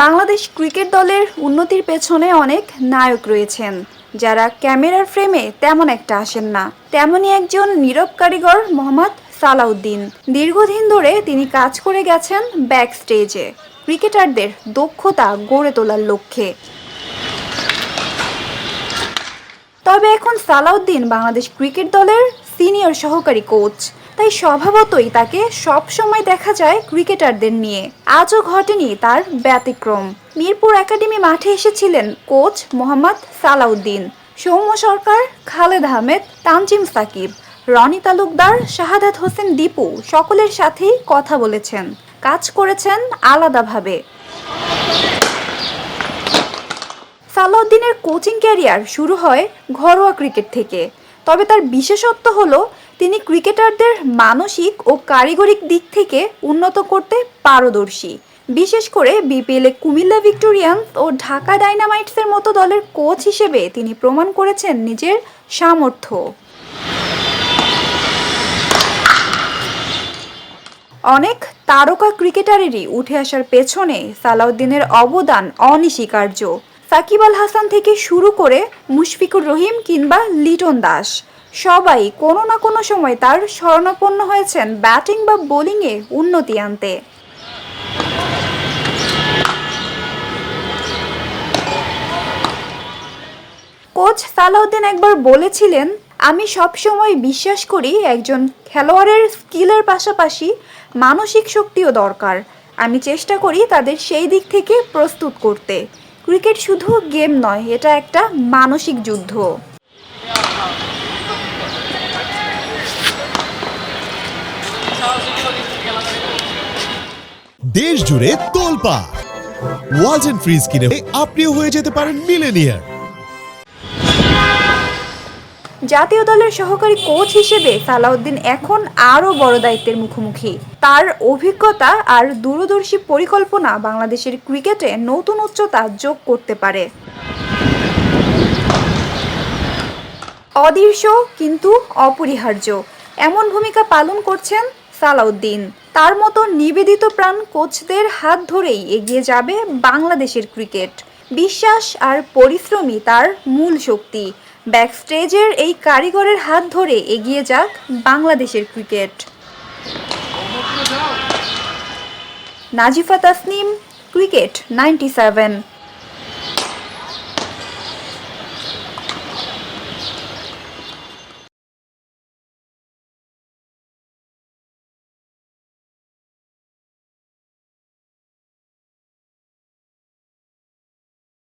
Bangladesh cricket দলের উন্নতির পেছনে অনেক নায়ক রয়েছেন। যারা ক্যামেরার ফ্রেমে তেমন একটা আসেন না। তেমনই একজন নীরব কারিগর মোহাম্মদ সালাউদ্দিন। দীর্ঘদিন ধরে তিনি কাজ করে গেছেন ব্যাক স্টেজে ক্রিকেটারদের দক্ষতা গড়ে তোলার লক্ষ্যে। তবে এখন সালাউদ্দিন বাংলাদেশ ক্রিকেট দলের সিনিয়র সহকারী কোচ। তাই স্বভাবতই তাকে সব সময় দেখা যায় ক্রিকেটারদের নিয়ে। আজও ঘটেনি তার ব্যতিক্রম। মিরপুর একাডেমি মাঠে এসেছিলেন কোচ মোহাম্মদ সালাউদ্দিন, সৌম্য সরকার, খালেদ আহমেদ, তানজিম সাকিব, রনি তালুকদার, শাহাদাত হোসেন দীপু সকলের সাথেই কথা বলেছেন। কাজ করেছেন আলাদাভাবে। সালাউদ্দিনের কোচিং ক্যারিয়ার শুরু হয় ঘরোয়া ক্রিকেট থেকে। তবে তার বিশেষত্ব হলো তিনি ক্রিকেটারদের মানসিক ও কারিগরিক দিক থেকে উন্নত করতে পারদর্শী। বিশেষ করে বিপিএলে কুমিল্লা ভিক্টোরিয়ান্স ও ঢাকা ডাইনামাইটসের মতো দলের কোচ হিসেবে তিনি প্রমাণ করেছেন নিজের সামর্থ্য। অনেক তারকা ক্রিকেটারেরই উঠে আসার পেছনে সালাউদ্দিনের অবদান অনস্বীকার্য। সাকিব আল হাসান থেকে শুরু করে মুশফিকুর রহিম কিংবা লিটন দাস। সবাই কোনো না কোনো সময় তার শরণাপন্ন হয়েছেন ব্যাটিং বা বোলিংয়ে উন্নতি আনতে। কোচ সালাউদ্দিন একবার বলেছিলেন, আমি সবসময় বিশ্বাস করি একজন খেলোয়াড়ের স্কিলের পাশাপাশি মানসিক শক্তিও দরকার। আমি চেষ্টা করি তাদের সেই দিক থেকে প্রস্তুত করতে। ক্রিকেট শুধু গেম নয়, এটা একটা মানসিক যুদ্ধ। দেশ জুড়ে তোলপা এন্ড ফ্রিজ কিনে আপনিও হয়ে যেতে পারেন মিলেনিয়ার জাতীয় দলের সহকারী কোচ হিসেবে সালাউদ্দিন এখন আরও বড় দায়িত্বের মুখোমুখি। তার অভিজ্ঞতা আর দূরদর্শী পরিকল্পনা বাংলাদেশের ক্রিকেটে নতুন উচ্চতা যোগ করতে পারে। অদৃশ্য কিন্তু অপরিহার্য। এমন ভূমিকা পালন করছেন সালাউদ্দিন। তার মতো নিবেদিত প্রাণ কোচদের হাত ধরেই এগিয়ে যাবে বাংলাদেশের ক্রিকেট। বিশ্বাস আর পরিশ্রমী তার মূল শক্তি। ব্যাকস্টেজের এই কারিগরের হাত ধরে এগিয়ে যাক বাংলাদেশের cricket. Nazifa Tasnim, cricket ninety seven.